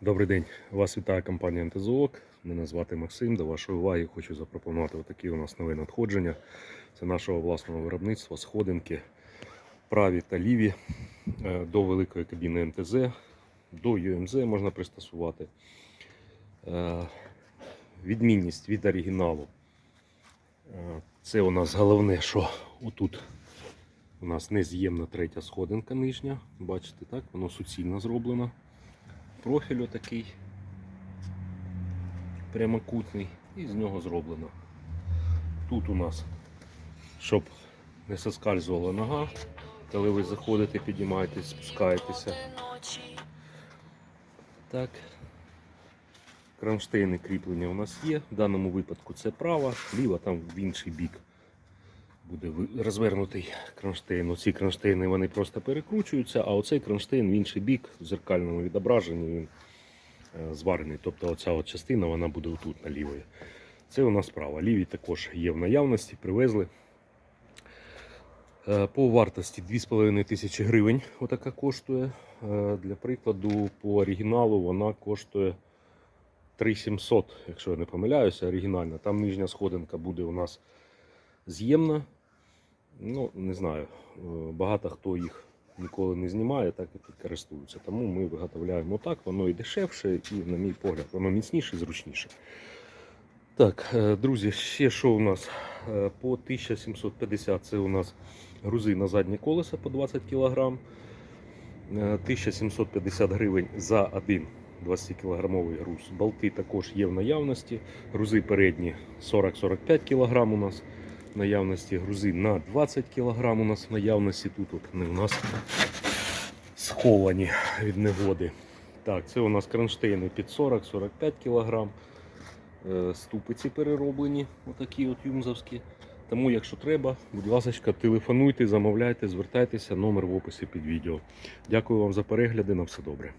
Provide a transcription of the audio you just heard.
Добрий день, вас вітає компанія НТЗОК. Мене звати Максим. До вашої уваги хочу запропонувати такі у нас нові надходження. Це нашого власного виробництва, сходинки, праві та ліві е, до великої кабіни МТЗ, до ЮМЗ можна пристосувати. Е, Відмінність від оригіналу. Е, Це у нас головне, що отут у нас нез'ємна третя сходинка нижня. Бачите, так? Воно суцільно зроблено профіль отакий прямокутний і з нього зроблено. Тут у нас, щоб не соскальзувала нога, коли ви заходите, піднімаєтесь, спускаєтеся. Так. Кронштейни кріплення у нас є. В даному випадку це права, ліва там в інший бік буде розвернутий кронштейн. Оці кронштейни вони просто перекручуються, а оцей кронштейн в інший бік в зеркальному відображенні він е, зварений. Тобто оця от частина вона буде отут на лівої. Це у нас права. Ліві також є в наявності, привезли. Е, По вартості 2,5 тисячі гривень отака коштує. Е, Для прикладу, по оригіналу вона коштує 3700, якщо я не помиляюся, оригінальна. Там нижня сходинка буде у нас з'ємна. Ну, не знаю. е, Багато хто їх ніколи не знімає, так і користуються. Тому ми виготовляємо так, воно і дешевше, і, на мій погляд, воно міцніше і зручніше. Так, е, друзі, ще що у нас? Е, По 1750 це у нас грузи на заднє колесо по 20 кг. 1750 гривень за один 20-кілограмовий груз. Болти також є в наявності. Грузи передні 40-45 кг у нас наявності. Грузи на 20 кг у нас в наявності. Тут от вони у нас сховані від негоди. Так, це у нас кронштейни під 40-45 кг. Е, Ступиці перероблені, отакі от юмзовські. Тому, якщо треба, будь ласка, телефонуйте, замовляйте, звертайтеся, номер в описі під відео. Дякую вам за перегляди, на все добре.